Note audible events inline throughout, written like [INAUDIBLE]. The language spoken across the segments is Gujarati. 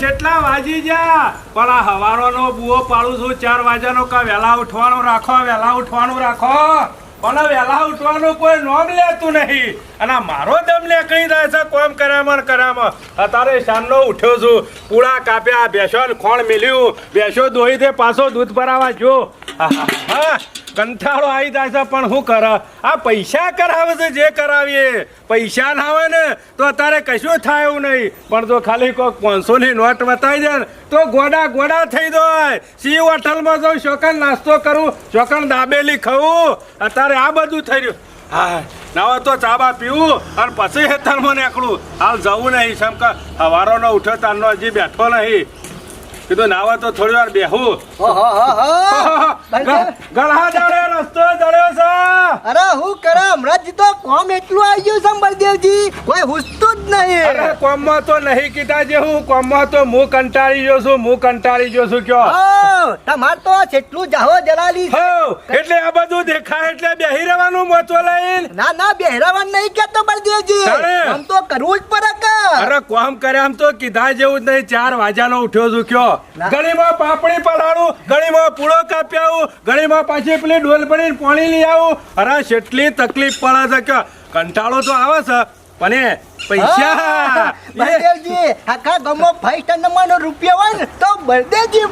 કેટલા વાજી ગયા પણ આ હવારોનો બુઓ પાડું છું. ચાર વાગ્યાનો કા વહેલા ઉઠવાનું રાખો, વહેલા ઉઠવાનું રાખો. પણ વહેલા ઉઠવાનું કોઈ નોમ લેતું નહીં. અને મારો દમ નીકળી રહે છે, કોમ કરામણ કર્યામાં અત્યારે શાનનો ઉઠ્યો છું. પૂળા કાપ્યા બેસો ખોણ મેલ્યું. બેસો દોઈ દે પાછો દૂધ ભરાવા જો હા. કંટાળો આવી જાય છે, પણ શું કરે આ પૈસા કરાવે છે, જે કરાવીએ. પૈસા ના આવે ને, તો અત્યારે કશું થાય એવું નહીં. પણ જો ખાલી કોઈ પાંચસો ની નોટ બતાવી દે તો ગોડા ગોડા થઈ જાય. સી હોટલમાં જાઉં શોકન નાસ્તો કરું શોકન દાબેલી ખાવું અત્યારે આ બધું થઈ રહ્યું. હા નાવા તો ચાબા પીવું અને પછી હેતરમાં નીકળું. હાલ જવું નહીં સમ કે હવારોનો ઉઠો, તારનો હજી બેઠો નહીં. કીધું નાવા તો થોડી વાર બેહું. [LAUGHS] ગળા દાડે રસ્તો જડ્યો છે. અરે હું કરે હમણાં જ તો કોમ એટલું આવી ગયું છે બળદેવજી કોઈ હુસતું જ અરે નહીં કોમમાં તો નહીં કીધા જે હું. કોમમાં તો હું કંટાળી ગયો છું હું કંટાળી ગયો છું કયો. તમાર તો જેટલું જાહો જલાલી હો એટલે આ બધું દેખાય એટલે બેહી રહેવાનું મહત્વ લઈને ના ના બેહરાવાન નહીં કેતો બળદેવજી? આમ તો કરવું જ પડે અરે કોમ કરે આમ તો કીધા જેવું જ નહીં. ચાર વાજાનો ઉઠ્યો છું કયો. ગળીમાં પાપડી પલાળું ગળીમાં પૂળો કાપી આવું ગળીમાં પાછી પેલી ડોલ પડીને પાણી લઈ આવું. અરે કેટલી તકલીફ પડે છે કે કંટાળો તો આવે છે પણ પૈસા. બળદેવજી આખા ગામમાં ફર્સ્ટ નંબરનો રૂપિયો હોય ને તો બળદેવજી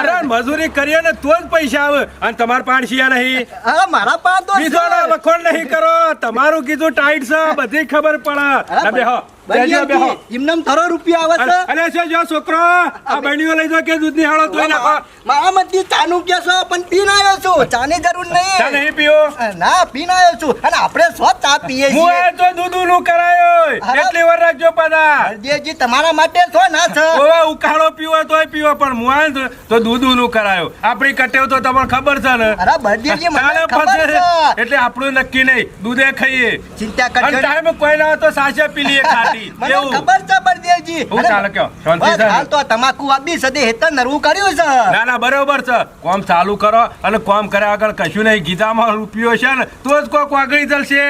અરે મજૂરી કરીએ ને તો જ પૈસા આવે. અને તમાર પાણસિયા નહીં. હા મારા પાસે તો બીજો ના વખોણ નહીં કરો. તમારું કીધું ટાઈટ છે બધી ખબર પડે. બેહો. બેહો, બેહો. બળદેવજી એમનેમ થોડો રૂપિયો આવે છે. અરે છે જો છોકરો આ બહેણીઓ લઈ જાઓ કે દૂધની હાળો ધોઈ નાખો મારા મતી ચાનું કેસો પણ પીને આવ્યો છું. ચાની જરૂર ચા નહીં નહીં પીવો ના પીને આવ્યો છું. અને આપણે સો ચા પીએ છીએ. આ તો દૂધનું કરાયો અરે. વાર રાખજો પાછા હરદેવજી તમારા માટે છો ના છે. ઓવે ઉકાળો પીવો તોય પીવો પણ મુઆન તો દૂધનું કરાયો. આપણી કટેવ તો તમને ખબર છે ને? અરે બળદેવજી મને ખબર છે. એટલે આપણું નક્કી નહીં. દૂધે ખાઈએ. ચિંતા કરજો ટાઈમ કોઈ ના તો સાસે પી લઈએ ખાટી. મને ખબર છે બળદેવજી હું ચાલે કયો? શાંતિ છે હાલ તો તમાકુ આપી સદે હેતર નરવું કર્યું છે. ના ના બરોબર છે. કોમ ચાલુ કરો અને કોમ કર્યા આગળ કશું નહીં. ગીતામાં રૂપિયો છે ને તો જ કોક વાગડી જલશે.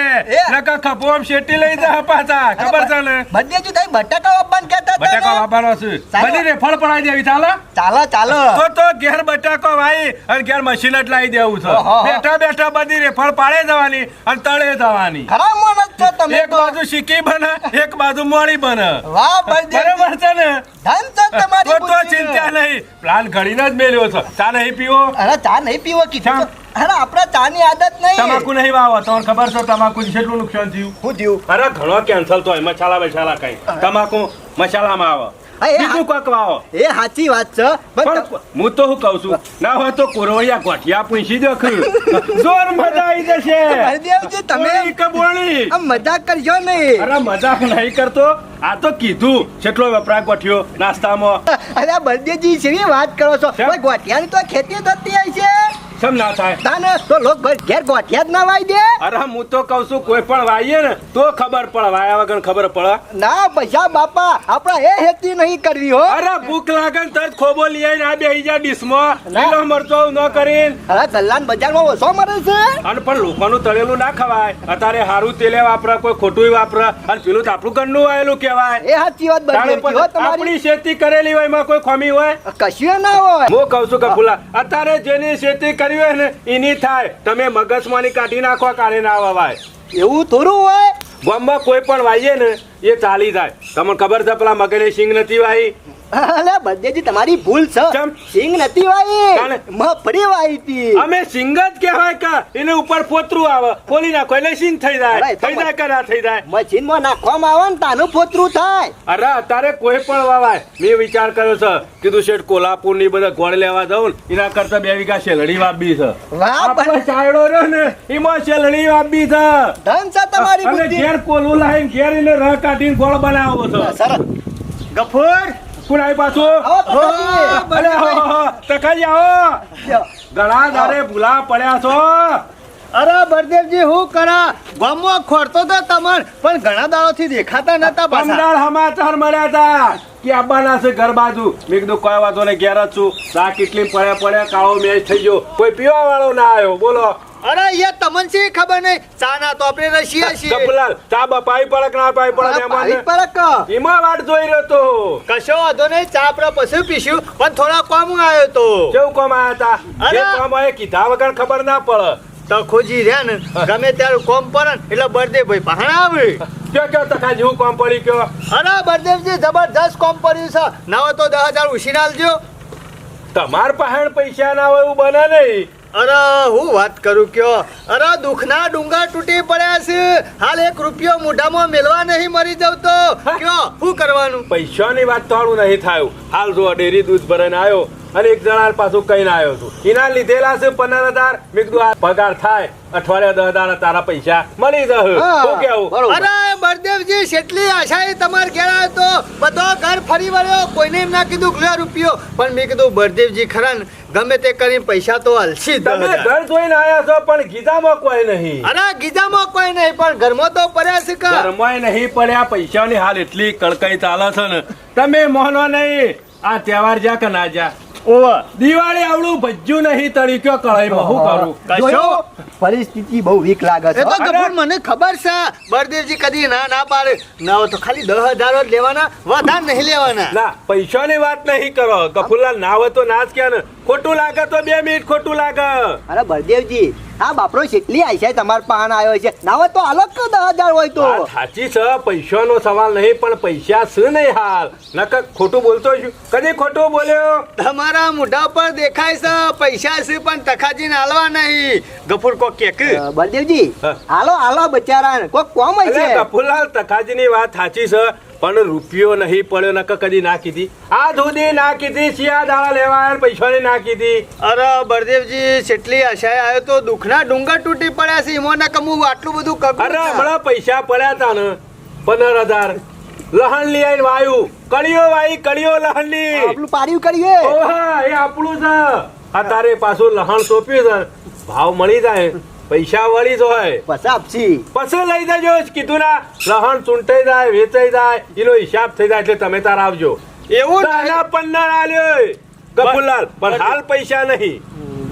નકા ખપોમ શેટી લઈ જા પાછા. ખબર છે ને? બળદેવજી તઈ બટાકા આપવાનું હતા બટાકા વાપરવા છું. ચાલો. બધી પડાવી દેવી ચાલો. ચાલો ચાલો. તો તો ઘેર બટાકો વાઈ અને ઘેર મશીન જ લાવી દેવું છે. બેઠા બેઠા બધી રેફળ પાડે જવાની અને તળે જવાની. ખરાબ મોનસ છો તમે એક બાજુ શીખી બને એક બાજુ મોડી બને. વાહ ભાઈ બરાબર છે ને? ધન તો તમારી તો ચિંતા નહીં. પ્લાન ઘડીને જ મેલ્યો છો. ચા નહીં પીવો? અરે ચા નહીં પીવો કીધું. અરે આપણે ચાની આદત નહીં. તમાકુ નહીં વાવો તમને ખબર છે તમાકુ કેટલું નુકસાન થયું? હું થયું? અરે ઘણો કેન્સલ તો મસાલા મસાલા કઈ. તમાકુ મસાલામાં આવે. બીજું કોક વાવો. એ સાચી વાત છે પણ પણ હું તો શું કહું છું? ના હોય તો કોરોળિયા ગોઠિયા પૂછી દો ખરું. [LAUGHS] જોર મજા આવી જશે. હરદેવજી તમે બોળી આમ મજાક કરજો નહીં. અરે મજાક નહીં કરતો. આ તો કીધું કેટલો વપરાક ગોઠિયો નાસ્તામાં. અરે બળદેવજી શેની વાત કરો છો? ગોઠિયાની તો ખેતી થતી હોય છે. કેમ ના થાય? તાને તો લોક ભાઈ ઘેર ગોઠિયા જ ના વાઈ દે. અરે હું તો કહું છું કોઈ પણ વાઈએ ને તો ખબર પડે વાયા વગર ખબર પડે. ના પૈસા બાપા આપણા એ હેતી નહીં કરવી હો. અરે ભૂખ લાગે ને તરત ખોબો લઈ આવીને આ બેહી જા ડીશમાં. લીલો મરચો ન કરીને. અરે દલ્લાન બજારમાં ઓછો મરે છે. અને પણ લોકોનું તળેલું ના ખવાય. અત્યારે હારું તેલે વાપરા કોઈ ખોટું વાપરા. અને પેલું તો આપણું ઘરનું આવેલું કહેવાય. એ સાચી વાત બધી બળદેવજી હો તમારી. આપણી ખેતી કરેલી હોય એમાં કોઈ ખોમી હોય? કશું ના હોય. હું કહું છું કે ભૂલા અત્યારે જેની ખેતી કરી હોય ને એની થાય. તમે મગજમાંની કાઢી નાખવા કાઢી ના વવાય. એવું થોડું હોય? ગામમાં કોઈ પણ વાઈએ ને એ ચાલી જાય. તમને ખબર છે પેલા મગની સિંગ નથી વાઈ અલે બળદેવજી તમારી ભૂલ છે. સિંગ નથી વાઈ? મફળી વાઈ હતી. અમે સિંગ જ કહેવાય કા એને ઉપર પોતરું આવે. ખોલી નાખો એટલે સિંગ થઈ જાય. થઈ જાય કે ના થઈ જાય? મશીનમાં નાખવામાં આવે ને તાનું પોતરું થાય. અરે અત્યારે કોઈ પણ વાવાય. મેં વિચાર કર્યો છે કીધું શેઠ કોલ્હાપુરની બધા ગોળ લેવા જાઉં એના કરતા બે વીઘા શેલડી વાપી છે. વાહ પણ ચાયડો રહ્યો ને એમાં શેલડી વાપી છે. ધન છે તમારી અને બુદ્ધિ. ઘેર કોલું લાઈન ઘેર એને રહ કાઢીને ગોળ બનાવો છો. સરસ. ગફુર કોણ આવી પાછું અરે તકાઈ આવો. ઘણા દાડે ભૂલા પડ્યા છો. અરે બળદેવજી હું કરા? ગામમાં ખોરતો તો તમાર પણ ઘણા દાડોથી દેખાતા નતા પંદર સમાચાર મળ્યા હતા. કે આવવાના છે ઘર બાજુ. મેં કીધું કોઈ વાતો ને ઘેર જ છું. શાક કેટલી પડ્યા પડ્યા કાળો મેચ થઈ ગયો. કોઈ પીવા વાળો ના આવ્યો. બોલો. અરે યાર તમને શી ખબર નહીં? ચાના તો આપણે રશિયા છીએ. ગપલાલ ચા બપાઈ પડે કે ના પાઈ પડક? પાડી પડક. એમાં વાટ જોઈ રહ્યો તો. કશો વાંધો નહીં ચા આપણે પછી પીશું. પણ થોડા કોમ આવ્યો તો. કેવું કોમ આયા હતા? અરે! કોમ હોય કીધા વગર ખબર ના પડે. તો ખોજી રહ્યા ને. ગમે ત્યારે કોમ પડે એટલે બર્થડે ભાઈ ભાણા આવે. કયો કયો તકા જેવું કોમ પડી કયો? અરે બળદેવજી જબરદસ્ત કોમ પડ્યું છે. ના હોય તો દસ હજાર ઉછીને તમાર પાસે પૈસા ના હોય એવું બને નહીં. અરે હું વાત કરું કયો? અરે દુઃખના ડુંગા તૂટી પડ્યા છે. હાલ એક રૂપિયો મોઢામાં મેળવા નહીં મરી જાવ તો. કયો? શું કરવાનું? પૈસાની વાત તો હારું નહીં થાય. હાલ જો ડેરી દૂધ ભરાઈને આવ્યો. અને એક જણા પાછું કહીને આવ્યો છું. એના લીધેલા છે પંદર હજાર. મેં કીધું આ પગાર થાય. અઠવાડિયા દસ હજાર તારા પૈસા મળી જશે. શું કેવું અરે બળદેવજી કેટલી આશાએ તમારે ઘેર આવ્યો તો બધો ઘર ફરી વળ્યો. કોઈને એમ ના કીધું કે રૂપિયો. પણ મેં કીધું બળદેવજી ખરા ને ગમે તે કરી પૈસા તો હાલશી તમે ઘર જોઈને આયા છો પણ ગીધામાં કોઈ નહીં. અરે ગીધામાં કોઈ નહીં પણ ઘરમાં તો પડ્યા છે કે? ઘરમાં નહીં પડ્યા પૈસાની હાલ એટલી કડકાઈ ચાલે છે ને. તમે મોહનો નહીં. આ તહેવાર જા કે ના જા ઓવા. દિવાળી આવડું ભજ્યું નહીં તળી. કયો કળાઈમાં હું કરું? કશો? પરિસ્થિતિ બહુ વીક લાગે એ તો! ગફુર મને ખબર છે. બળદેવજી કદી ના ના પાડે. ના હોય તો ખાલી દસ હજાર જ લેવાના વધારે નહીં લેવાના. ના પૈસાની વાત નહીં કરો. ગફુરલાલ ના હોય તો ના જ કે ને? ખોટું લાગે તો બે મિનિટ ખોટું લાગે. અરે બળદેવજી હા બાપરો કેટલી આશા તમાર પાન આવ્યો છે? ના હોય તો અલગ કે દસ હજાર હોય તો? સાચી છે પૈસાનો સવાલ નહીં પણ પૈસા છે નહીં હાલ. નકર ખોટું બોલતો છું. કદી ખોટું બોલ્યો? તમારા મોઢા પર દેખાય છે પૈસા છે પણ તખાજી હાલવા નહીં. ગફુર કો કેક બળદેવજી હાલો હાલો બચારા કો કોમ એટલે છે? ગફુરલાલ તકાજીની વાત સાચી છે. પણ રૂપિયો નહીં પડ્યો નક કદી ના કીધી. આ ધોધી ના કીધી શિયા દાળા લેવા પૈસા ની પૈસાની ના કીધી. અરે બળદેવજી છેટલી આશાએ આવ્યો તો દુઃખના ડુંગર તૂટી પડ્યા છે એમાં ના કમું આટલું બધું કગું અરે હમણાં પૈસા પડ્યા હતા ને પંદર હજાર. લહણ લઈ આવીને વાયુ. કળીઓ વાઈ કળીઓ લહણની આપણું પાડ્યું કરીએ ઓહા, એ આપણું છે. આ તારે પાછું લહણ સોંપ્યું છે. ભાવ મળી જાય. પૈસા વળી જોય પછી આપશી પછી લઈ જજો. કીધું ના લહણ ચૂંટાઈ જાય વેચાઈ જાય એનો હિસાબ થઈ જાય એટલે તમે તાર આવજો. એવું નહીં. તારા પંદર આલ્યો ગફુરલાલ પણ હાલ પૈસા નહીં.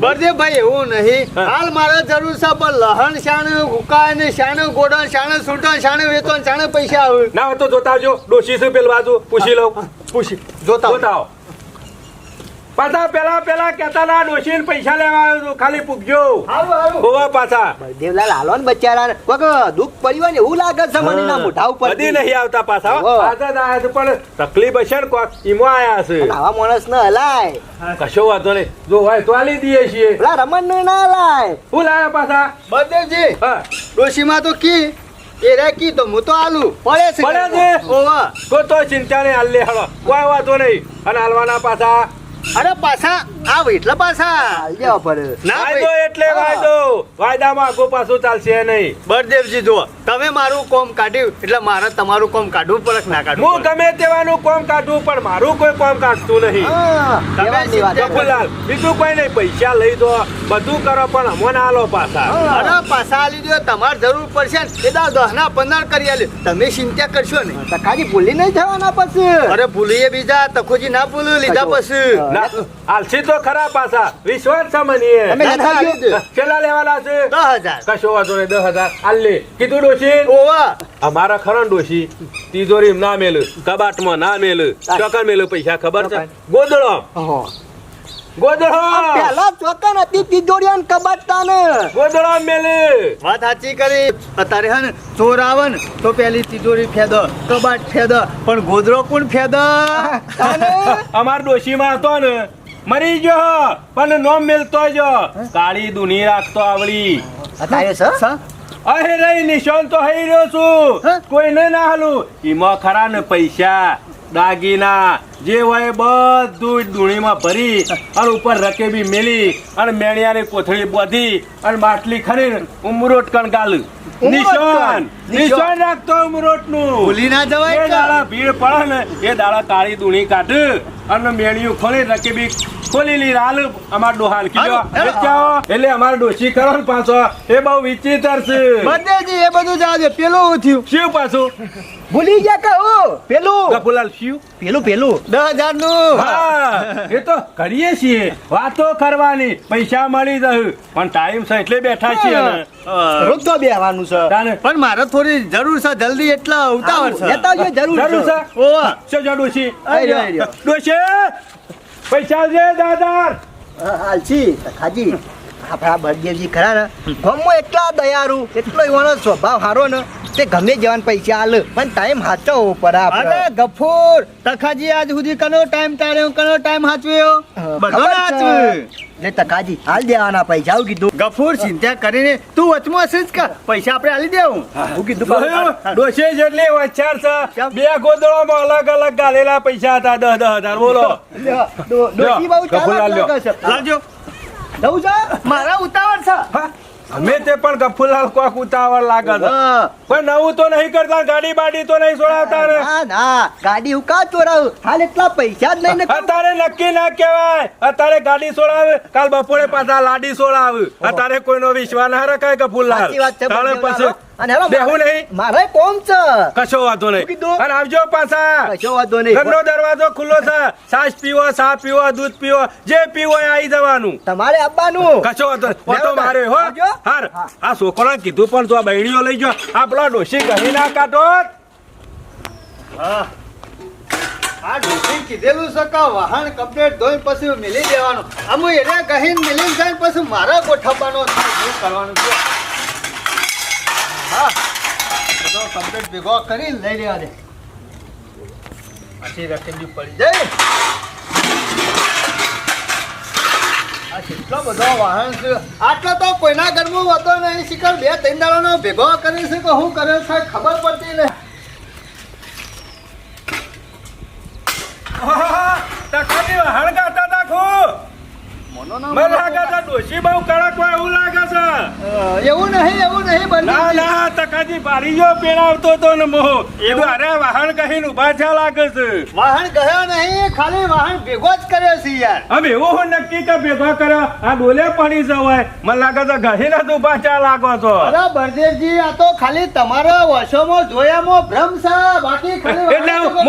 બળદેવભાઈ એવું નહીં. હાલ મારે જરૂર છે પણ લહણ શાણ હુકાય ને શાણ ગોડણ શાણ સૂટણ શાણ વેચણ શાણ પૈસા આવે. ના તો જોતા આવજો. ડોશી શું પેલ બાજુ? પૂછી લઉં. પૂછી. જોતા જોતા આવો. પાછા પેલા પેલા કેતા ના ડોશી પૈસા લેવા આવ્યો છું ખાલી પૂગજો. હારું હારું. પાછા. દેવલાલ હાલો ને બચારા કોક દુઃખ પડ્યું હોય ને એવું લાગે છે મને ના મોઢા ઉપર બધી નહીં આવતા પાછા હો. પાછા જ આવ્યા છે પણ તકલીફ હશે ને કોક ઈમો આયા છે. આવા માણસ ને હલાય. કશો વાંધો નહીં. જો હોય તો આલી દઈએ છીએ. પેલા રમણ ને ના હલાય. હું લાયા પાછા? બદેવજી ડોશી માં તો કી. એ રે કી તો હું તો આલુ. પડે છે પડે છે? ઓવા તો તો ચિંતા નહીં હાલ લે હળો કોઈ વાંધો નહીં. અને હાલવાના પાછા. અરે પાછા આવ એટલે પાછા આવ્યા પડે વાયદો એટલે વાયદો. વાયદામાં આગો પાછો ચાલશે નહીં. બળદેવજી જુઓ. તમે મારું કોમ કાઢ્યું એટલે મારે તમારું કોમ કાઢવું પડે ના કાઢવું હું ગમે તેવાનું કોમ કાઢવું પણ મારું કોઈ કોમ કાઢતું નહીં. તમે ગફુરલાલ બીજું કોઈ નહીં પૈસા લઈ દો બધું કરો પણ અમોને આલો પાછા. અરે પાછા આલી દો તમારે જરૂર પડશે ને. એ દા દહના પંદર કરી આલ્યું તમે ચિંતા કરશો ને ખાલી ભૂલી નહીં થવાના પછી. અરે ભૂલીએ બીજા તખોજી ના ભૂલું લીધા પછી. ના હાલસી તો ખરા પાછા. વિશ્વાસ સામાન્ય. કેટલા લેવાના છે. દસ હજાર કશો વાંધો નહીં દસ હજાર હાલ લે. કીધું ડોશી? ઓવા. અમારા ખરણ ડોશી. તિજોરી ના મેલ કબાટમાં ના મેલ ચોકન મેલ પૈસા ખબર છે? ગોદડો ઓહો. ગોદડો! પેલા તિજોરીઓ ને કબાટ તાને ગોદડો મેલ. વાત સાચી કરી. અત્યારે હે ને ચોર તો પેલી તિજોરી ફેદો કબાટ ફેદો પણ ગોદરો કોણ ફેદો? તાને? અમાર ડોશીમાં હતો ને મરી ગયો પણ નો મેલતો જો કાળી દુની રાખતો આવડી. અત્યારે સર અહે રહી નિશાન તો હઈ રહ્યો છું. કોઈ ને ના હાલું. ઈમાં ખરા ને પૈસા. દાગીના જે હોય બધું દુણીમાં ભરી અને ઉપર રકેબી મેલી અને મેણિયાની કોથળી બોધી અને માટલી ખરી ઉમરોટ કણકાલ નિશાન નિશાન રાખતો ઉમરોટનું ભૂલી ના જવાય એ? દાડા ભીડ પડે ને એ દાડા કાળી દુણી કાઢ અને મેણિયું ખોલી રકેબી ખોલી લી અમાર ડોહાલ. કીધો હાલો, હાલો. એટલે અમાર ડોશી કરો ને પાછો. એ બહુ વિચિત્ર છે. બળદેવજી એ બધું જવા પેલું થયું. શિવ પાછું? ભૂલી ગયા કહું પેલું? ગફુલાલ શિવ પેલું પેલું. દસનું હા એ તો કરીએ છીએ. વાતો કરવાની. પૈસા મળી જશે પણ ટાઈમ છે એટલે બેઠા છીએ. રોજ તો બેહવાનું છે. પણ મારે થોડી જરૂર છે જલ્દી એટલા ઉતાવળ છે. જરૂર જરૂર છે. છે? શું ડોશી. ડોશી પૈસા છે દાદા હાલસી ખાજી. આપણા બળદેવજી ખરા ને? ગમો એટલા દયારું એટલો એવાનો સ્વભાવ સારો ને તે ગમે જવાન પૈસા આલે પણ ટાઈમ હાચવો પડે અરે આપણે ગફૂર તખાજી આજ સુધી કનો ટાઈમ તારે કનો ટાઈમ હાચવ્યો? બધો ખબર છે. તકાજી હાલ દેવાના પૈસા. આવું કીધું. ગફૂર ચિંતા કરીને તું વચમાં હશે જ કા? પૈસા આપણે હાલી દેવું. હું કીધું ડોસે ડોશી જેટલી વચ્ચાર છે? બે ગોદડામાં અલગ અલગ ગાલેલા પૈસા હતા દસ દસ હજાર. બોલો. ડોસી બહુ ચાલો લાવજો. જવું છે? મારા ઉતાવળ છે. અમે તે પણ ગફુલાલ કોક ઉતાવળ લાગે છે હા. પણ નવું તો નહીં કરતા ગાડી બાડી તો નહીં છોડાવતા રે. ના ના ગાડી હું કા ચોરાવું હાલ એટલા પૈસા જ નહીં અત્યારે નક્કી ના કહેવાય. અત્યારે ગાડી છોડાવે કાલ બપોરે પાછા લાડી છોડાવે. અત્યારે કોઈનો વિશ્વાસ ના રખાય ગફુલાલ. સાચી વાત છે તાણે પછી અને હેલો, બેહું નહીં. મારે કોમ છે. કશો વાંધો નહીં. કીધું? અને આવજો પાછા. કશો વાંધો નહીં. ઘરનો દરવાજો ખુલ્લો છે. છાશ પીવો સા પીવો દૂધ પીવો જે પીવો એ આવી જવાનું. તમારે આપવાનું. કશો વાંધો ઓટો મારે હો. હાર. આ છોકરાને કીધું પણ તો આ બહેણીઓ લઈ જો આપણા ડોસી ઘણી ના કાઢો. હા. આ ડોસી કીધેલું છે કે વાહન કમ્પ્લેટ ધોઈ પછી મિલી દેવાનું. અમુ એને કહીને મિલી જાય પછી મારા ગોઠવવાનો છે શું કરવાનું છે? હા. બધો કમ્પ્લેટ ભેગો કરીને લઈ લેવા દે. પછી રખેલી પડી જાય. આ કેટલો બધો વાહન છે. આટલો તો કોઈના ઘરમાં હોતો નહીં. શિખર બે ત્રણ દાડાનો ભેગો કરી છે કે હું કરે છે ખબર પડતી નહીં હળગાતા નાખું મને લાગે છે ડોશી બહુ કડક હોય એવું લાગે છે. એવું નહીં એવું નહીં. બને ના ના તકાજી પારીજો પેરાવતો તો ને મોહ. એવું? અરે વાહન કહીને ઊભા થયા લાગે છે. વાહન ગયો નહીં ખાલી વાહન ભેગો જ કર્યો છે યાર. હવે એવો હું નક્કી કે ભેગો કર્યો? આ ડોલે પડી જવાય. મને લાગે છે ગહીને જ ઊભા લાગો છો. અરે બળદેવજી આ તો ખાલી તમારા વર્ષોમાં જોયામાં ભ્રમ છે. બાકી ખાલી એટલે વાહન ભેગો-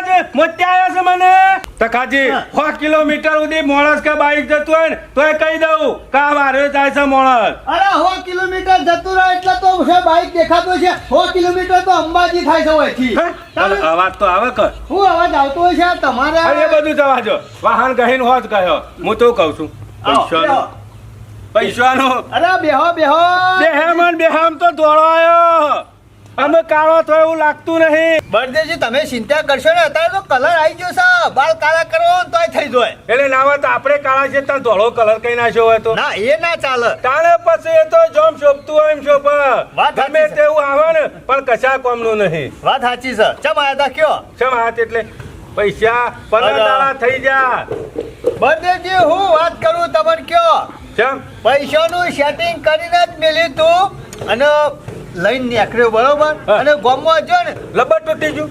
છે મોત્યા છે મને તકાજી સો કિલોમીટર સુધી મોણસ કે બાઈક જતું હોય ને તોય કહી દઉં કે આ વારે જાય છે મોણસ. અરે સો કિલોમીટર જતું રહે એટલે તો છે બાઈક દેખાતું છે. સો કિલોમીટર તો અંબાજી થાય છે હે? અવાજ તો આવે કે શું અવાજ આવતો હોય છે તમારે અરે એ બધું જવા જો વાહન ગહીન હોત કહ્યો. હું તો કહું છું. પૈસાનો. પૈસાનો. અરે બેહો બેહો. બેહેમન બેહામ તો દોડાયો અમે કાળો તો એવું લાગતું નહીં. બળદેવજી તમે ચિંતા કરશો ને અત્યારે તો કલર આવી ગયો છે. બાલ કાળા કરો તો તોય થઈ જાય. એટલે નાવા તો આપણે કાળા છે ત્યાં ધોળો કલર કઈ નાખ્યો હોય તો. ના એ ના ચાલે. તાણે પછી એ તો જોમ શોભતું હોય એમ શોભ. વાત ગમે તેવું આવે ને પણ કશા કોમનું નહીં. વાત સાચી છે. ચમ આયા તા કયો? ચમ આયા એટલે પૈસા પંદર થઈ જા બળદેવજી હું વાત કરું તમને કયો? ચમ. પૈસાનું સેટિંગ કરીને જ મેલી તું અને લઈને નીકળ્યો બરોબર? અને ગોમમાં જો ને લબડ તૂટી ગયું.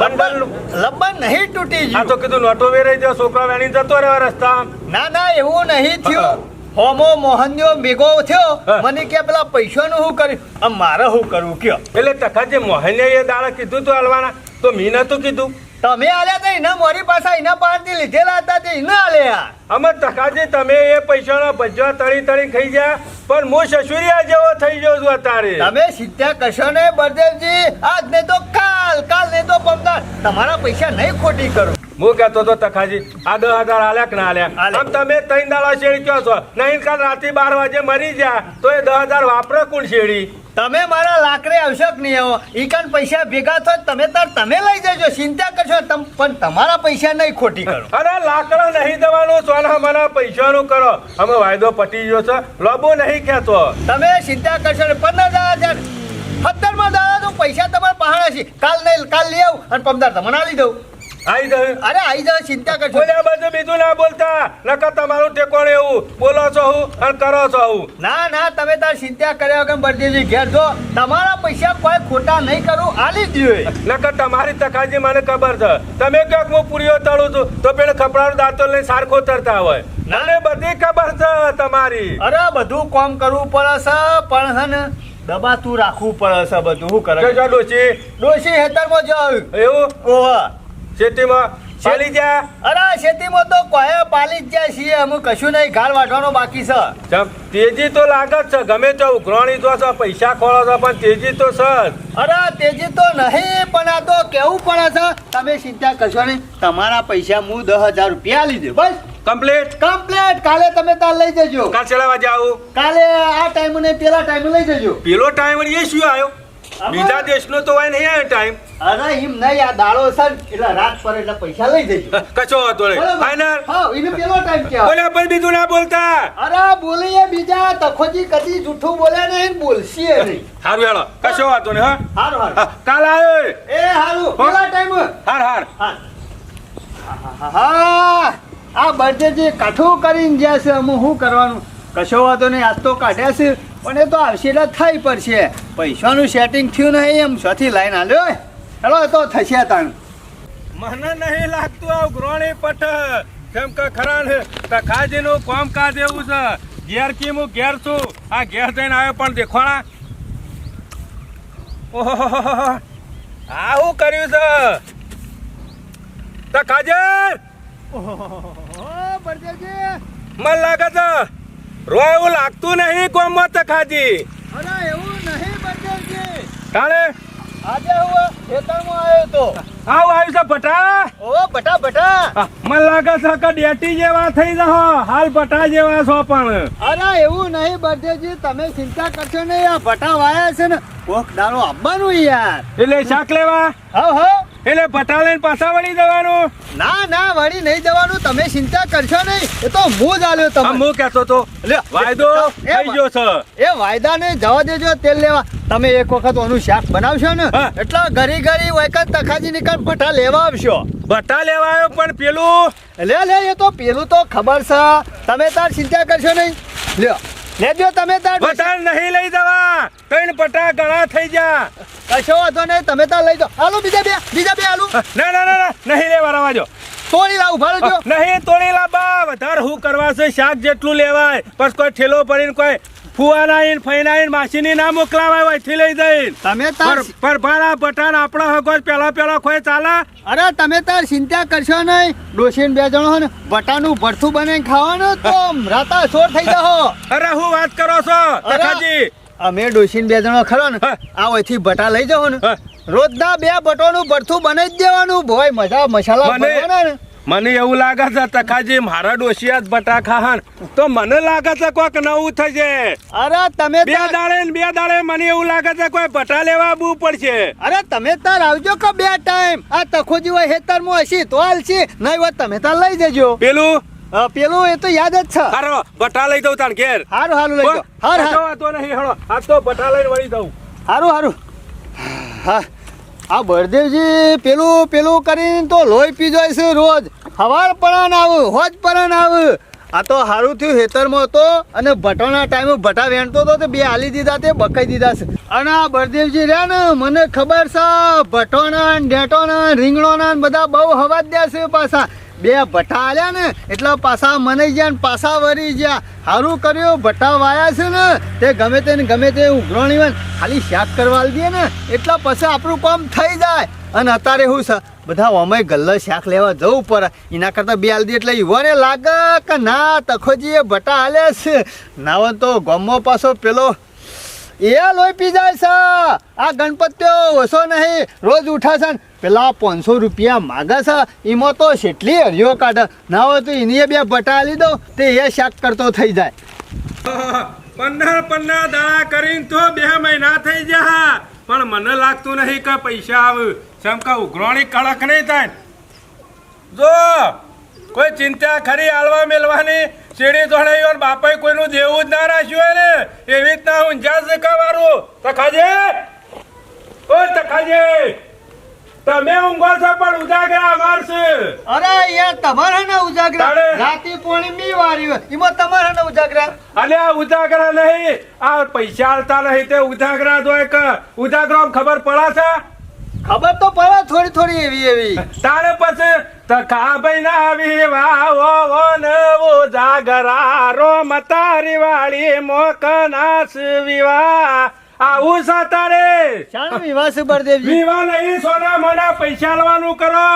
બંડલનું. લબડ નહીં તૂટી તો કીધું નોટો વેરાઈ ગયો છોકરા વેણી જતો રહ્યો રસ્તા ના ના એવું નહીં થયું. હોમો મોહન્યો ભેગો થયો. મને કે પેલા પૈસાનું શું કર્યું? મારે શું કરવું? કયો. એટલે તખાજી મોહને એ દાડા કીધું તું હલવાના તો મીને તું કીધું. તમે આલ્યા તા એના મારી પાસે એના પાસેથી લીધેલા હતા તે એના આલ્યા. અમે ટકાજી તમે એ પૈસાના ભજવા તળી તળી ખાઈ ગયા પણ હું સસુરિયા જેવો થઈ ગયો છું અત્યારે. તમે સીધા કશો ને બળદેવજી આજ નહીં તો કાલ કાલ ને તો પમદાર તમારા પૈસા નહીં ખોટી કરું. હું કહેતો તો તખાજી આ દસ હજાર આલ્યા કે ના આલ્યા. આમ તમે ત્રણ દાડા શેડી કયો છો. નહીં કાલ રાતે બાર વાગે મરી ગયા તો એ દસ હજાર વાપરે કોણ શેડી તમે મારા લાકડે આવશો કે નહીં આવો? ઈકાન પૈસા ભેગા થો તમે તાર તમે લઈ જજો ચિંતા કરશો તમ પણ તમારા પૈસા નહીં ખોટી કરો. અરે લાકડા નહીં દેવાનું સોના મને પૈસાનું કરો. અમે વાયદો પટી ગયો છે લોબો નહીં કહેતો. તમે ચિંતા કરશો ને પંદર હજાર. સત્તરમાં દાડા તો પૈસા તમારા પહાડા છે. કાલ નહીં કાલ લઈ આવું અને પમદાર તમને આલી દઉં આઈ જાય અરે આઈ જાઓ ચિંતા કરશો. બોલ્યા બાજુ બીજું ના બોલતા. નકર તમારું ટેકોણ એવું. બોલો છો હું અને કરો છો હું. ના ના તમે તાર ચિંતા કર્યા વગર બળદેવજી ઘેર જો. તમારા પૈસા કોઈ ખોટા નહીં કરું આલી દ્યો નકર તમારી તકાજી મને ખબર છે. તમે ક્યાંક હું પૂરીઓ તળું છું તો પેલે ખપડાનો દાંતો લઈને સારખો તરતા હોય. મને બધી ખબર છે તમારી. અરે બધું કામ કરવું પડે છે પણ છે ને દબાતું રાખવું પડે છે બધું. શું કરે? જો ડોશી. ડોશી હેતરમાં જાવ એવું? ઓવા ખેતીમાં પાલી જા અરે ખેતીમાં તો કોહે પાલી જ જાય છીએ. અમુક કશું નહીં. ઘાલ વાટવાનો બાકી છે. તેજી તો લાગત છે. ગમે તો ઉઘરાણી તો છે પૈસા ખોળો છો પણ તેજી તો છે અરે તેજી તો નહીં પણ આ તો કેવું પડે છે? તમે ચિંતા કરશો નહીં. તમારા પૈસા હું દસ હજાર રૂપિયા લીધે બસ. કમ્પ્લીટ કમ્પ્લીટ કાલે તમે તાર લઈ જજો. કાલ ચલા જાવ કાલે આ ટાઈમ ને પેલા ટાઈમ લઈ જજો. પેલો ટાઈમ એ શું આવ્યો? બીજા દેશનો તો હોય નહીં ટાઈમ અરે એમ નહીં આ દાડો છે એટલે રાત પર એટલે પૈસા લઈ જજો. કચો હતો ફાઈનલ હા એને પેલો ટાઈમ કે બોલે પણ બીજું ના બોલતા. અરે બોલીએ બીજા તખોજી કદી જૂઠું બોલ્યા નહીં બોલશીએ નહીં. હારું હેલો. કશો વાતો નહીં હા. હારું હારું. હા, કાલ આવ્યો એ. હારું પેલા ટાઈમ હાર હાર. હા. આ બર્થડે જે કાઠું કરીને જ્યાં છે અમે શું કરવાનું? કશો વાતો નહીં આજ તો કાઢ્યા છે પણ એ તો આવશે એટલે થઈ પડશે. પૈસાનું સેટિંગ થયું નહીં એમ સાથી લાઈન હાલ્યો હેલો એ તો થશે તાણ. મને નહીં લાગતું આવું ગ્રોણી પઠ. કેમ કે ખરા તખાજીનું કામકાજ એવું છે. ઘેર કી હું ઘેર છું આ ઘેર જઈને આવ્યો પણ દેખોણા ઓહો આ શું કર્યું છે? તખાજર મને લાગે છે રો એવું લાગતું નહીં કોમમાં તખાજી અરે એવું નહીં બર્થડે તાણે? આજે હું ખેતરમાં આવ્યો તો. આવ આવ્યું છે ભટા? ઓ ભટા આ, મને લાગે છે કે ડેટી જેવા થઈ જાઓ. હાલ ભટા જેવા છો પણ. અરે એવું નહીં બર્થડેજી તમે ચિંતા કરશો નહીં. આ ભટા વાયા છે ને. કોક દાડો આવવાનું યાર. એટલે શાક લેવા? હા હા એટલે લઈને પાછા વળી જવાનું? ના ના વળી નહીં જવાનું. તમે ચિંતા કરશો નહીં. એ તો હું જ આલ્યો તમે હું કહેતો તો વાયદો થઈ ગયો છે. એ વાયદાને જવા દેજો તેલ લેવા. તમે એક વખત ઓનું શાક બનાવશો ને. એટલે ઘરી ઘરી વખત તખાજી નીકળ ભઠ્ઠા લેવા આવશો. ભટ્ટા લેવા આવ્યો પણ પેલું? લે લે એ તો પેલું તો ખબર છે. તમે તાર ચિંતા કરશો નહીં. લ્યો. લેજો તમે તાર ભટ્ટા નહીં લઈ જવા. ત્રણ પટા ગળા થઈ જા કશો વાંધો નહીં તમે તાર લઈ જાઓ. હાલો બીજા બે બીજા બે હાલો. ના ના ના ના નહીં લેવા રવા જો. તોડી લાવ ઊભા રહેજો. નહીં તોડી લાબા વધારે હું કરવા છે? શાક જેટલું લેવાય. બસ કોઈ ઠેલો પડીને કોઈ ફુવાના આઈને ફઈના આઈને માસીની ના મોકલાવાય હોયથી લઈ જઈ તમે તાર પર ભાડા ભટાન આપણા હકો પેલા પેલા ખોય ચાલે? અરે તમે તાર ચિંતા કરશો નહીં. ડોસીન બે જણો ને બટાનું ભરથું બનાવીને ખાવાનું તો રાતા સોર થઈ જાઓ અરે હું વાત કરો છો તખાજી અમે ડોસીન બે જણો ખરો ને આ અહીંથી બટા લઈ જાઓ ને. રોજના બે બટોનું ભરથું બનાવી દેવાનું. ભોય મજા મસાલા મને- ને. મને એવું લાગે છે તખાજી મારા ડોશિયા જ બટા ખાહન તો મને લાગે છે કોઈક નવું થશે. અરે તમે બે દાડે ને બે દાડે મને એવું લાગે છે કોઈ બટા લેવા આવવું પડશે. અરે તમે તાર આવજો કે બે ટાઈમ. આ તખોજી હોય હેતર મો હશી તો હાલશે. નહીં હોય તમે તાર લઈ જજો. પેલું? પેલું એ તો યાદ જ છે. હારો બટા લઈ દઉં તાર ઘેર. હારું હારું લઈ દઉં હાર હાર. તો નહીં હળો આ તો બટા લઈને વળી દઉં હારું હારું. હા આ બળદેવજી પેલું પેલું કરીને તો લોહી પી જાય છે રોજ. હવાર પરાન આવું, હોજ પરાન આવું. આ તો સારું થયું હેતરમાં હતો અને ભટોના ટાઈમે ભટા વેણતો હતો તે બે હાલી દીધા તે, બકાઈ દીધા છે. અને આ બળદેવજી રહ્યા ને, મને ખબર છે ભટોના ને ડેટોના રીંગણોના બધા બહુ હવા જ દે છે પાછા. બે ભટ્ટા આલ્યા ને, એટલે પાછા મને ગયા ને, પાછા વરી ગયા. સારું કર્યું ભટ્ટા વાયા છે ને, તે ગમે તે ગમે તે ઉઘરણી ખાલી શાક કરવા દઈએ ને, એટલા પછી આપણું કામ થઈ જાય. અને અત્યારે શું છે બધા અમે ગલ્લો શાક લેવા જવું પડે એના કરતાં બે આલી દે એટલે યુવાને લાગે કે ના તખોજી એ ભટ્ટા હાલે છે. ના હોય તો ગમો પાછો પેલો, એ લોહી પી જાય છે. આ ગણપતિઓ ઓછો નહીં, રોજ ઉઠા પેલા પાંચસો રૂપિયા માગે છે. એમાં તો કેટલી હરિયો કાઢે. ના હોય તો એની બે બટા આલી દો તે એ શાક કરતો થઈ જાય. પંદર પંદર દાડા કરીને તો બે મહિના થઈ ગયા પણ મને લાગતું નહીં કે પૈસા આવે. જેમ કે ઉઘરાણી કડક નહીં થાય. જો કોઈ ચિંતા ખરી હાલવા મેલવાની શેરી ધોણાઈઓ ને બાપાએ કોઈનું દેવું જ ના રાખ્યું હોય ને એવી રીતના ઊંઝા શીખવારું તખાજે! ઓ તખાજે! તમે ઊંઘો છો પણ ઉજાગરા અમારશે અરે યાર તમારે ને ઉજાગરા. રાતી પોણી મી વારી એમાં તમારે ને ઉજાગરા. અને આ ઉજાગરા નહીં આ પૈસા આલતા નહીં તે ઉજાગરા જોય કે ઉજાગરો ખબર પડે છે? ખબર તો પડે થોડી થોડી એવી એવી. તારે પછી તકા ભાઈ ના ઓ નવો જાગરારો મતારી વાળી મોકનાસ વિવાહ. આવું છે તારે? શાણ વિવાહ છે બળદેવજી? વિવાહ નહીં સોના મોડા પૈસા લેવાનું કરો.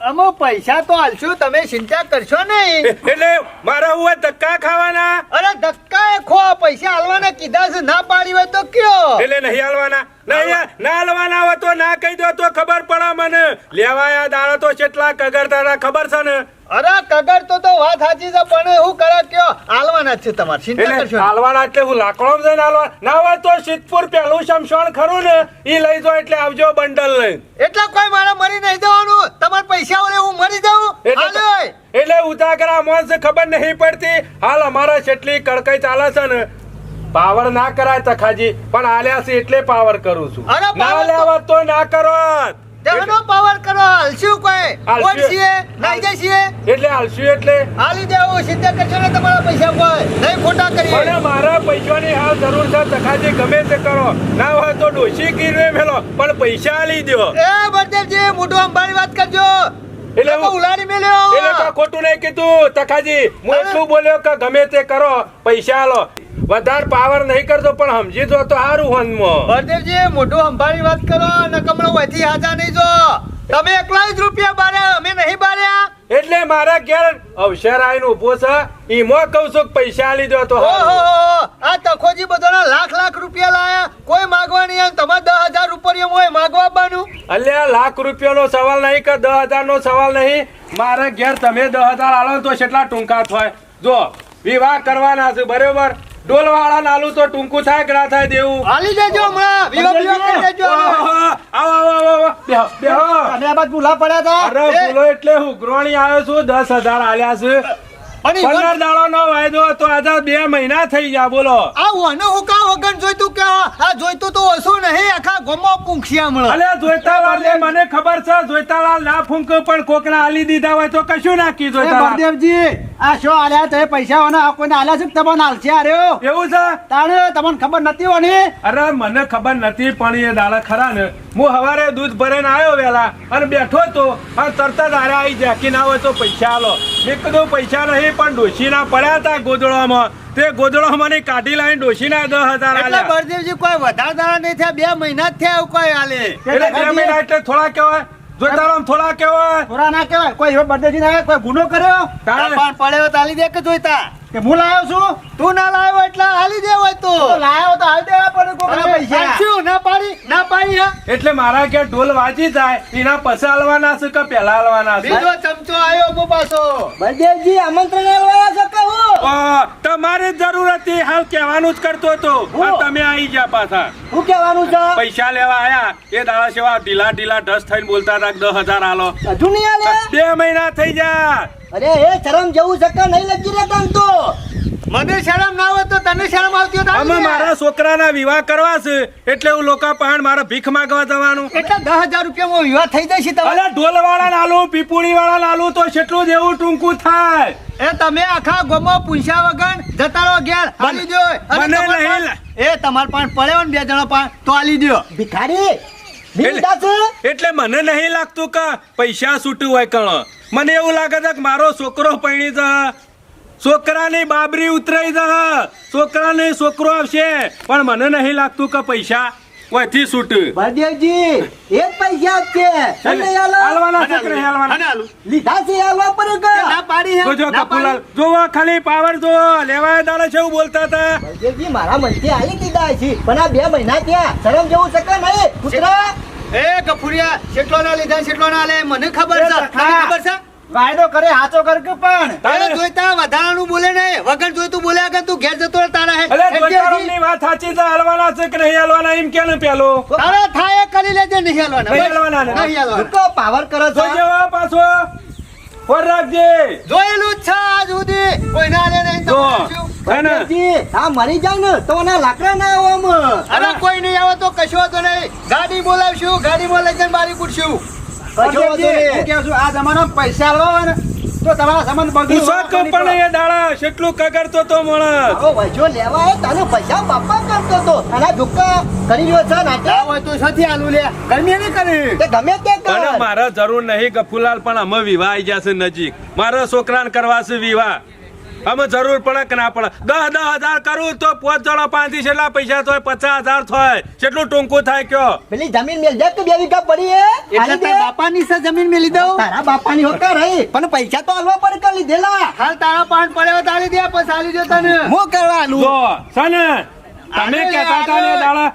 અમો પૈસા તો હાલશું તમે ચિંતા કરશો નહીં. એટલે મારા હું ધક્કા ખાવાના? અરે ધક્કા એ ખો પૈસા હાલવાના કીધા છે ના પાડી હોય તો કયો? એટલે નહીં હાલવાના ના હાલવાના હોય તો ના કહી દો તો ખબર પડે મને. લેવાયા દાડા તો કેટલા કગર તારા ખબર છે ને? અરે કગર તો તો વાત સાચી છે પણ હું કરે કયો? હાલવાના છે તમારે ચિંતા કરશો એટલે એટલે હું લાકડો જઈને હાલવા ના હોય તો સિદ્ધપુર પેલું શમશાન ખરું ને ઈ લઈ જો એટલે આવજો બંડલ લઈને. એટલે કોઈ મારે મરી નહીં જવાનું. તમારા પૈસા વડે હું મરી જાઉં. એટલે એટલે ઉતાગરા મોન ખબર નહીં પડતી. હાલ અમારા જેટલી કડકાઈ ચાલે છે ને પાવર ના કરાય તખાજી પણ આલ્યા છે એટલે પાવર કરું છું. ના લેવા તો ના કરો તેનો પાવર કરો હાલશું કોઈ. છીએ નાઈ જાય છીએ એટલે હાલશું એટલે. હાલી દેવો ચિંતા કરશો ને તમારા પૈસા કોઈ નહીં ખોટા કરીએ. અને મારા પૈસાની હાલ જરૂર છે તખાજી ગમે તે કરો. ના હોય તો ડોશી કીરવે મેલો પણ પૈસા આલી દો એ બળદેવજી મોટું અંબાની વાત કરજો. એટલે હું- ઉલાડી મેલ્યો. એટલે કા ખોટું નહીં કીધું. તકાજી હું એટલું બોલ્યો કે ગમે તે કરો પૈસા લો વધારે પાવર નહીં કરતો પણ સમજી જો તો સારું વનમાં હરદેવજી મોટું સંભાળી વાત કરો નકમણો વહીથી હાજા નહીં જો. તમે એકલા જ રૂપિયા બાર્યા અમે નહીં બાર્યા એટલે મારા ઘેર અવસર આવીને ઊભો છે. ઈમો કહું છું પૈસા દો તો આ તખોજી બધાના લાખ લાખ રૂપિયા લાયા. કોઈ માગવા નહીં તમારે દસ હજાર રૂપિયા હોય અલ્યા લાખ રૂપિયાનો સવાલ નહીં કે દસ હજાર નો સવાલ નહીં. મારે ઘેર તમે દસ હજાર આલો તો કેટલા ટૂંકા થાય. જો વિવાહ કરવાના છે બરોબર? ડોલ વાળા નાલું તો ટૂંકું થાય ના થાય દેવું? હાલી દેજો હમણાં. વિવાહ વિવાહ કરી દેજો. આવો આવો આવો આવો. બેહો બેહો. અને આ બાદ ભૂલા પડ્યા અરે હતા એટલે હું ગ્રોણી આવ્યો છું દસ હજાર આલ્યા છે. અને પંદર દાડો વાયદો હતો આજે બે મહિના થઈ ગયા બોલો. આ વને હું કા વગન જોઈતું કે આ જોઈતું તો ઓછું નહીં આખા ગોમો પૂંખિયા હમણાં અલે જોઈતાલાલ ને મને ખબર છે જોઈતાલાલ ના ફૂંક પણ આલી દીધા હોય તો કશું નાખી એ બળદેવજી આ શો આલ્યા તો પૈસા ઓના કોઈને આલ્યા છે તમને આલશે આર્યો એવું છે? તાણે તમને ખબર નથી હોની? અરે મને ખબર નથી પણ એ દાડા ખરા ને. હું હવારે દૂધ ભરીને આવ્યો વેલા અને બેઠો તો અને તરત જ હારે આવી જાય ના હોય તો પૈસા આલો. મેં કીધું પૈસા નહીં પણ ડોશીના પડ્યા હતા ગોદડામાં તે ગોદડામાં કાઢી લાવીને ડોશીના દસ હજાર એટલે બળદેવજી કોઈ વધારે દાડા નહીં થયા બે મહિના જ થયા એવું કોઈ હાલે એટલે બે મહિના એટલે થોડા કહેવાય જોઈતારામ થોડા કેવાય પૂરા ના કેવાય કોઈ એવો બળદેવજી ના કોઈ ગુનો કર્યો? તાણે પણ પડ્યો તાલી દે કે જોઈતા? કે હું લાવ્યો છું? તું ના લાવ્યો એટલે હાલી દે હોય તો. લાવ્યો તો હાલી દેવા પડે કોકના પૈસા. શું ના પાડી ના પાડી હા. એટલે મારા કે ઢોલ વાજી જાય એના પછી હાલવાના છે કે પહેલા હાલવાના છે? બીજો ચમચો આવ્યો બો પાછો. બળદેવજી આમંત્રણ આલવાના છે કે હું? તમારે જરૂર હતી હાલ કહેવાનું જ કરતો હતો. હું? તમે આવી ગયા પાછા. હું કહેવાનું છે? પૈસા લેવા આયા એ દાડા સેવા ઢીલા ઢીલા ઢસ થઈને બોલતા હતા દસ હજાર આલો. હજુ નહીં બે મહિના થઈ જા અરે એ શરમ જેવું છે કે નહીં લગી રે તને તો? મને શરમ ના હોય તો તને શરમ આવતી હોય તો અમે મારા છોકરાના વિવાહ કરવા છે એટલે હું લોકો પહાણ મારે ભીખ માંગવા જવાનું. એટલે દસ હજાર રૂપિયામાં વિવાહ થઈ જશે તમારે? ઢોલ વાળા નાલું પીપુડી વાળા નાલું તો છેટલું જેવું ટૂંકું થાય. એ તમે આખા ગોમો પૂછ્યા વગર જતા રહો ઘેર. હાલી દો મને નહીં. એ તમાર પાન પડે ને બે જણા પાન તો હાલી દો ભિખારી એટલે- મને નહીં લાગતું કે પૈસા છૂટું હોય કણ. મને એવું લાગે છે કે મારો છોકરો પૈણી જ છોકરાની બાબરી ઉતરાઈ જ છોકરાને છોકરો આવશે પણ મને નહીં લાગતું કે પૈસા ઓયથી છૂટ? બળદેવજી એ જ પૈસા જ છે. આલો. હાલવાના છે કે નહીં હાલવાના. લીધા છે હાલવા પર કે? ના પાડી જો કપૂલાલ પાડી? ખાલી પાવર જો લેવાય દાડા છે એવું બોલતા હતા. બળદેવજી મારા મનથી આલી દીધા છે. પણ આ બે મહિના ત્યાં શરમ જેવું શકે નહીં. કુતરા! એ કફુરિયા કેટલો ના લીધા કેટલો ના લે મને ખબર છે. તને ખબર છે? વાયદો કરે હાચો કર કે પણ? તારે જોઈતા વધારાનું બોલે ને વગર જોઈતું બોલ્યા કે તું ઘેર જતો રહે તારા હે. અરે જોઈતારામની વાત સાચી છે હલવાના છે કે નહીં હલવાના એમ કે ને પેલો? તારે થાય કરી લેજે નહીં હલવાના નહીં હલવાના નહીં હલવાના. તો પાવર કરો છો. હો પાછો. ફોન રાખજે. જોયેલું છે આજ સુધી. કોઈ ના લે નહીં તો આ મરી જાવ ને તો ના લાકડા ના આવો અરે કોઈ નહીં આવે તો કશો તો નહીં. ગાડી બોલાવશું ગાડી લઈ મારી પૂછશું. છું, આ પૈસા ને તો તમારા સામાન બગડી પૂછો પણ એ દાડા કેટલું કગરતો તો મળત આવો વૈજો લેવા આવ્યો, તારે પૈસા બાપા કરતો તો. અને આ દુક્કા કરી રહ્યો છે નાટક. હોય તો શોથી આલુ લે. ગરમી નહીં કરી? તે ગમે તે કર. અને મારે જરૂર નહીં ગફુલાલ પણ અમે વિવાહ આવી જશે નજીક. મારા છોકરાને કરવા છે વિવાહ. અમે જરૂર પડે કે ના પડે? દસ દસ હજાર કરું તો પાંચ જણા પાંચથી છેલ્લા પૈસા થાય પચાસ હજાર થાય. કેટલું ટૂંકું થાય કયો. પેલી જમીન મેલ જાય તો બે વીઘા પડી એ એટલે. તારા બાપાની છે જમીન મેલી દઉં? તારા બાપાની હોકા રહી પણ પૈસા તો હલવા પડે કરી લીધેલા? હાલ તારા પાંચ પડ્યો તાળી દે પછી આલી દે તને. હું કરવાનું તો સને તમે કહેતા હતા ને દાડા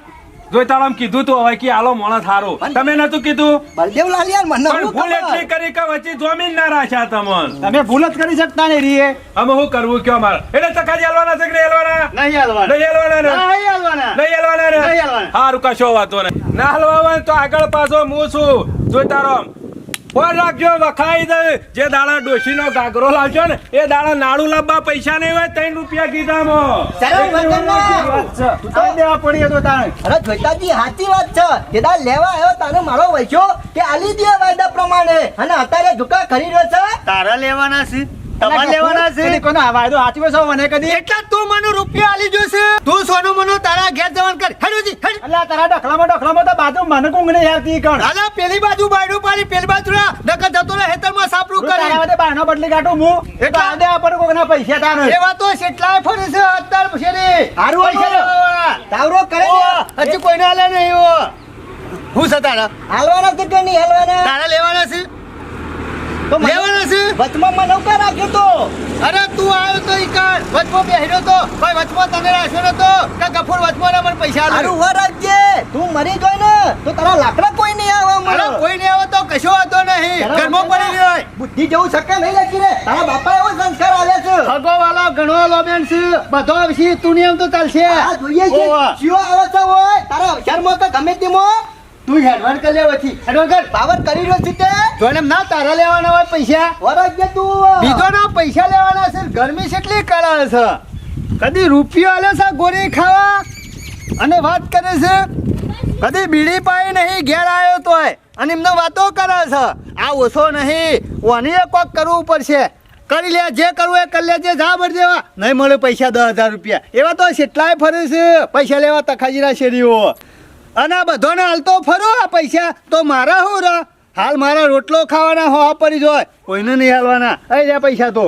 જો તારામ કીધું તું હવે કે આલો મોણસ હારો. તમે નતું કીધું? બલદેવ લાલ મને પણ ભૂલ એટલી કરી કે વચ્ચે જોમીન ના રાખ્યા તમન. તમે ભૂલ જ કરી શકતા નહીં રીએ. અમે શું કરવું કયો માર? એટલે ચકાજી હાલવાના છે કે નહીં હાલવાના? નહીં હાલવાના. નહીં હાલવાના ને? નહીં હાલવાના. નહીં હાલવાના નહીં હાલવાના. હારું કશો વાતો નહીં. ના હલવા તો આગળ પાછો હું છું. જોઈ તારો ફોન રાખજો વખાઈ દે. જે દાડા ડોશીનો ગાગરો લાવજો ને એ દાડા નાડુ લાવવા પૈસા નહીં હોય ત્રણ રૂપિયા કીધામાં. મો. તો દેવા પડી હતો તાણે. અરે જોઈતાજી સાચી વાત છે. કેદાર લેવા આવ્યો તારે મારો વૈશ્યો કે આલી દે વાયદા પ્રમાણે. અને અત્યારે ઝુકા ખરી રહ્યો છે. તારા લેવાના છે? તમારે લેવાના છે? કોનો વાયદો સાચી છો મને કદી? એટલા તું મને રૂપિયા આલી જોશે. તું સોનું મનો તારા ઘેર જવાન કર. હેડુજી હેડ. તારા ડખલામાં ડખલામાં તો બાજુ મને કુંગને આવતી કણ? અલા પેલી બાજુ બાયડું પાડી પેલી બાજુ નકર જતો રહે હેતરમાં સાપરું તારા કરી. માટે બાયનો બદલી કાઢું હું? એટલે- આદે આપણ કોકના પૈસા તારે એવા તો કેટલાય ફરે છે અત્યાર પછી રે હારું હાલો. તાવરો કરે હજી કોઈને આલે નહીં હું છે હાલવાના કે નહીં હાલવાના? તારા લેવાના છે? લેવાના છે? વચમાં માં નૌકા રાખ્યો તો. અરે તું આવ્યો તો ઈ કાન વચમાં બેહ્યો તો? ભાઈ વચમાં તને રાખ્યો નતો? કે ગફુર વચમાં મને પૈસા આલે? વાર રાખજે તું મરી ગયો ને તો તારા લાકડા કોઈ નહીં આવે મને કોઈ નહીં આવે તો કશો વાંધો નહીં. ઘરમાં પડી ગયો બુદ્ધિ જેવું શક્ય નહીં લખી રે. તારા બાપા એવો સંસ્કાર આલે છે. ભગો વાલો ઘણો લોબેન છે. બધો વિશે તું નિયમ તો ચાલશે. આ જોઈએ છે. જીવો આવે છે હોય તારા અક્ષરમાં તો ગમે તેમાં તું હેડવાન કરી લે વથી હેડવાન કર. પાવર કરી રહ્યો છે તે? તો એમ ના તારા લેવાના હોય પૈસા. વરજ્ય તું. બીજો ના પૈસા લેવાના છે. ગરમી કેટલી કરાવે છે. કદી રૂપિયો આલે છે ગોળી ખાવા? અને વાત કરે છે કદી બીડી પાઈ નહીં ઘેર આવ્યો તોય. અને એમને વાતો કરે છે આ ઓછો નહીં ઓની કોક કરવું પડશે. કરી લે જે કરવું એ કરી લેજે જા ભર દેવા. નહીં મળે પૈસા દસ હજાર રૂપિયા. એવા તો કેટલાય ફરે છે પૈસા લેવા તખાજીના શેરીઓ. અને આ બધોને હાલતો ફરો આ પૈસા. તો મારા હું ર? હાલ મારા રોટલો ખાવાના હોવા પડી જોય કોઈને નહીં હાલવાના. અહીં જ્યાં પૈસા તો.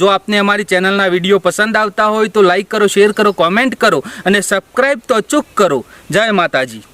જો આપને અમારી ચેનલના વીડિયો પસંદ આવતા હોય તો લાઈક કરો, શેર કરો, કોમેન્ટ કરો અને સબસ્ક્રાઈબ તો અચૂક કરો. જય માતાજી.